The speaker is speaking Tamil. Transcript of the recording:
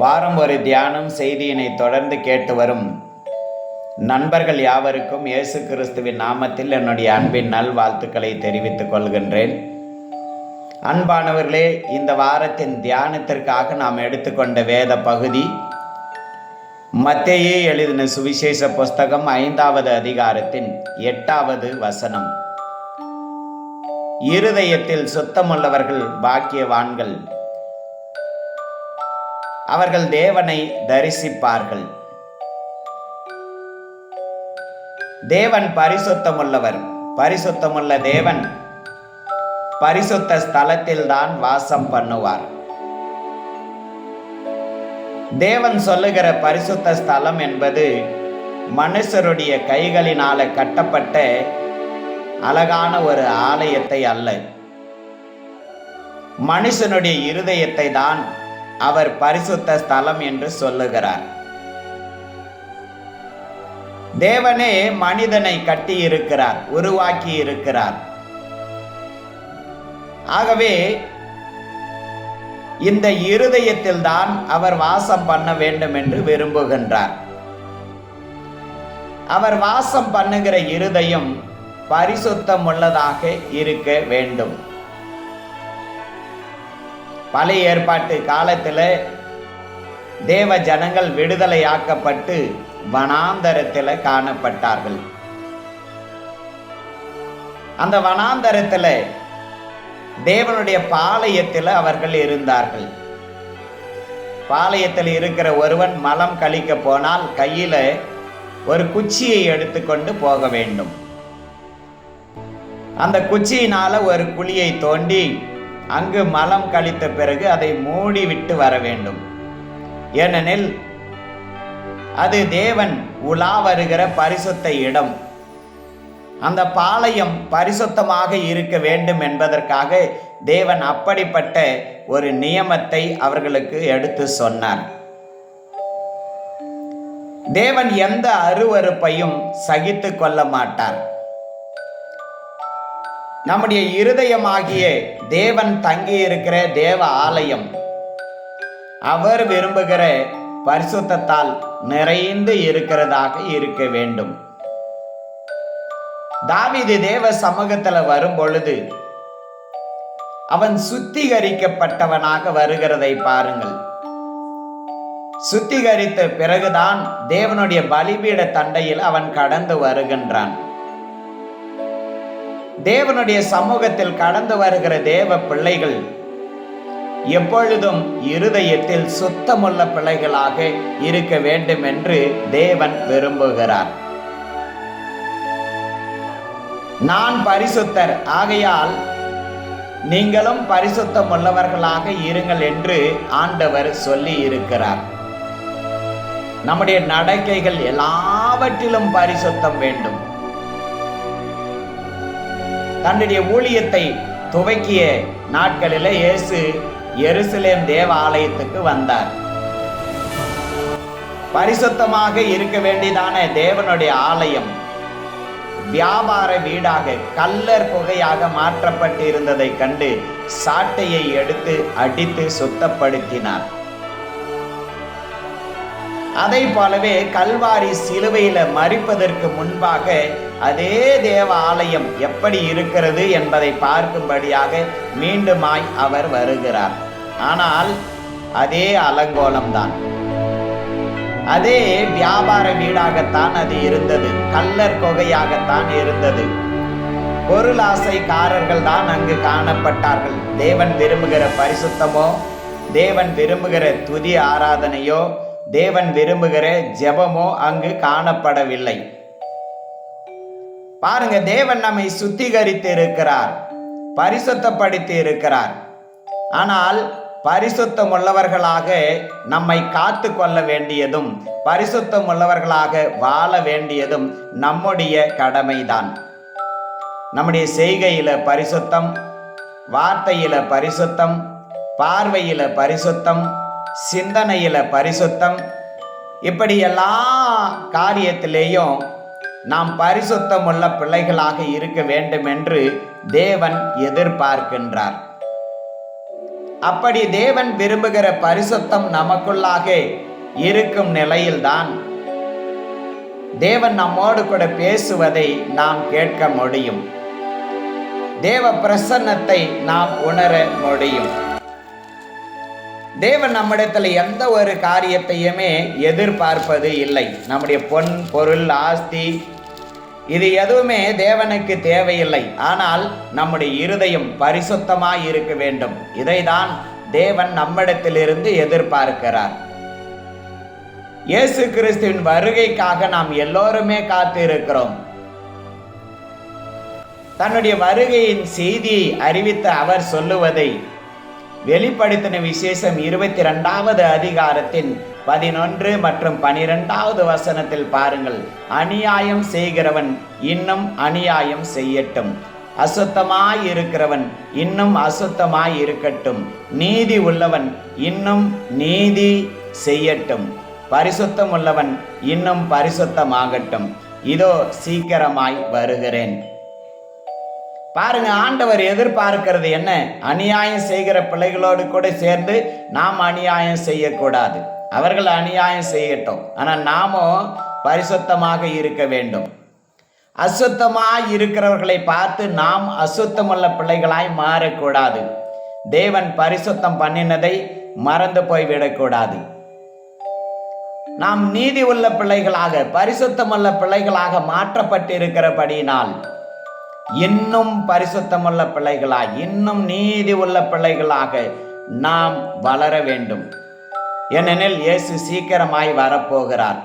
வாரம் ஒரு தியானம் செய்தியினை தொடர்ந்து கேட்டு வரும் நண்பர்கள் யாவருக்கும் இயேசு கிறிஸ்துவின் நாமத்தில் என்னுடைய அன்பின் நல்வாழ்த்துக்களை தெரிவித்துக் கொள்கின்றேன். அன்பானவர்களே இந்த வாரத்தின் தியானத்திற்காக நாம் எடுத்துக்கொண்ட வேத பகுதி மத்தையே எழுதின சுவிசேஷ புஸ்தகம் ஐந்தாவது அதிகாரத்தின் எட்டாவது வசனம். இருதயத்தில் சுத்தமுள்ளவர்கள் பாக்கியவான்கள். அவர்கள் தேவனை தரிசிப்பார்கள். தேவன் பரிசுத்தமுள்ளவர். பரிசுத்தமுள்ள தேவன் பரிசுத்த ஸ்தலத்தில் தான் வாசம் பண்ணுவார். தேவன் சொல்லுகிற பரிசுத்த ஸ்தலம் என்பது மனுஷருடைய கைகளினால கட்டப்பட்ட அழகான ஒரு ஆலயத்தை அல்ல. மனுஷனுடைய இருதயத்தை தான் அவர் பரிசுத்த ஸ்தலம் என்று சொல்லுகிறார். தேவனே மனிதனை கட்டி இருக்கிறார் உருவாக்கி இருக்கிறார் ஆகவே இந்த இருதயத்தில் தான் அவர் வாசம் பண்ண வேண்டும் என்று விரும்புகின்றார். அவர் வாசம் பண்ணுகிற இருதயம் பரிசுத்தம் உள்ளதாக இருக்க வேண்டும். பழைய ஏற்பாட்டு காலத்தில் தேவ ஜனங்கள் விடுதலையாக்கப்பட்டு வனாந்தரத்தில் காணப்பட்டார்கள். அந்த வனாந்தரத்தில் தேவனுடைய பாளையத்தில் அவர்கள் இருந்தார்கள். பாளையத்தில் இருக்கிற ஒருவன் மலம் கழிக்க போனால் கையில் ஒரு குச்சியை எடுத்துக்கொண்டு போக வேண்டும். அந்த குச்சியினால ஒரு குழியை தோண்டி அங்கு மலம் கழித்த பிறகு அதை மூடிவிட்டு வர வேண்டும். ஏனெனில் அது தேவன் உலா வருகிற பரிசுத்த இடம். அந்த பாளையம் பரிசுத்தமாக இருக்க வேண்டும் என்பதற்காக தேவன் அப்படிப்பட்ட ஒரு நியமத்தை அவர்களுக்கு எடுத்து சொன்னார். தேவன் எந்த அருவறுப்பையும் சகித்து கொள்ள மாட்டார். நம்முடைய இருதயமாகிய தேவன் தங்கி இருக்கிற தேவ ஆலயம். அவர் விரும்புகிற பரிசுத்தத்தால் நிறைந்து இருக்கிறதாக இருக்க வேண்டும். தாவிது தேவ சமூகத்தில் வரும் பொழுது அவன் சுத்திகரிக்கப்பட்டவனாக வருகிறதை பாருங்கள். சுத்திகரித்த பிறகுதான் தேவனுடைய பலிபீட தண்டையில் அவன் கடந்து வருகின்றான். தேவனுடைய சமூகத்தில் கடந்து வருகிற தேவ பிள்ளைகள் எப்பொழுதும் இருதயத்தில் சுத்தமுள்ள பிள்ளைகளாக இருக்க வேண்டும் என்று தேவன் விரும்புகிறார். நான் பரிசுத்தர். ஆகையால் நீங்களும் பரிசுத்தம் உள்ளவர்களாக இருங்கள் என்று ஆண்டவர் சொல்லி இருக்கிறார். நம்முடைய நடக்கைகள் எல்லாவற்றிலும் பரிசுத்தம் வேண்டும். தன்னுடைய ஊழியத்தை துவக்கிய நாட்களில் இயேசு எருசலேம் தேவ ஆலயத்துக்கு வந்தார். பரிசுத்தமாக இருக்க வேண்டியதான தேவனுடைய ஆலயம் வியாபார வீடாக கல்லர் புகையாக மாற்றப்பட்டு இருந்ததை கண்டு சாட்டையை எடுத்து அடித்து சுத்தப்படுத்தினார். அதை போலவே கல்வாரி சிலுவையில மறிப்பதற்கு முன்பாக அதே தேவ ஆலயம் எப்படி இருக்கிறது என்பதை பார்க்கும்படியாக மீண்டுமாய் அவர் வருகிறார். ஆனால் அதே அலங்கோலம்தான். அதே வியாபார வீடாகத்தான் அது இருந்தது. கல்லர் கொகையாகத்தான் இருந்தது. பொருளாசைக்காரர்கள் தான் அங்கு காணப்பட்டார்கள். தேவன் விரும்புகிற பரிசுத்தமோ தேவன் விரும்புகிற துதி ஆராதனையோ தேவன் விரும்புகிற ஜெபமோ அங்கு காணப்படவில்லை. பாருங்க தேவன் நம்மை சுத்திகரித்து இருக்கிறார் பரிசுத்தப்படுத்தி இருக்கிறார் ஆனால் பரிசுத்தம் உள்ளவர்களாக நம்மை காத்து கொள்ள வேண்டியதும் பரிசுத்தம் உள்ளவர்களாக வாழ வேண்டியதும் நம்முடைய கடமைதான். நம்முடைய செய்கையில பரிசுத்தம் வார்த்தையில பரிசுத்தம் பார்வையில பரிசுத்தம் சிந்தனையில் பரிசுத்தம். இப்படி எல்லா காரியத்திலேயும் நாம் பரிசுத்தம் உள்ள பிள்ளைகளாக இருக்க வேண்டும் என்று தேவன் எதிர்பார்க்கின்றார். அப்படி தேவன் விரும்புகிற பரிசுத்தம் நமக்குள்ளாக இருக்கும் நிலையில்தான் தேவன் நம்மோடு கூட பேசுவதை நாம் கேட்க முடியும். தேவ பிரசன்னத்தை நாம் உணர முடியும். தேவன் நம்மிடத்தில் எந்த ஒரு காரியத்தையுமே எதிர்பார்ப்பது இல்லை. நம்முடைய பொன் பொருள் ஆஸ்தி இது எதுவுமே தேவனுக்கு தேவையில்லை. ஆனால் நம்முடைய இருதயம் பரிசுத்தமாக இருக்க வேண்டும். இதைதான் தேவன் நம்மிடத்திலிருந்து எதிர்பார்க்கிறார். இயேசு கிறிஸ்துவின் வருகைக்காக நாம் எல்லோருமே காத்திருக்கிறோம். தன்னுடைய வருகையின் செய்தியை அறிவித்த அவர் சொல்லுவதை வெளிப்படுத்தின விசேஷம் இருபத்தி ரெண்டாவது அதிகாரத்தின் பதினொன்று மற்றும் பனிரெண்டாவது வசனத்தில் பாருங்கள். அநியாயம் செய்கிறவன் இன்னும் அநியாயம் செய்யட்டும். அசுத்தமாய் இருக்கிறவன் இன்னும் அசுத்தமாய் இருக்கட்டும் நீதி உள்ளவன் இன்னும் நீதி செய்யட்டும். பரிசுத்தம் உள்ளவன் இன்னும் பரிசுத்தமாகட்டும். இதோ சீக்கிரமாய் வருகிறேன். பாருங்க ஆண்டவர் எதிர்பார்க்கிறது என்ன? அநியாயம் செய்கிற பிள்ளைகளோடு கூட சேர்ந்து நாம் அநியாயம் செய்யக்கூடாது. அவர்கள் அநியாயம் செய்யட்டும். ஆனால் நாமும் பரிசுத்தமாக இருக்க வேண்டும். அசுத்தமாய் இருக்கிறவர்களை பார்த்து நாம் அசுத்தமுள்ள பிள்ளைகளாய் மாறக்கூடாது. தேவன் பரிசுத்தம் பண்ணினதை மறந்து போய்விடக்கூடாது. நாம் நீதி உள்ள பிள்ளைகளாக பரிசுத்தமுள்ள பிள்ளைகளாக மாற்றப்பட்டிருக்கிறபடியினால் இன்னும் பரிசுத்தமுள்ள பிள்ளைகளாக இன்னும் நீதி உள்ள பிள்ளைகளாக நாம் வளர வேண்டும். ஏனெனில் இயேசு சீக்கிரமாய் வரப்போகிறார்.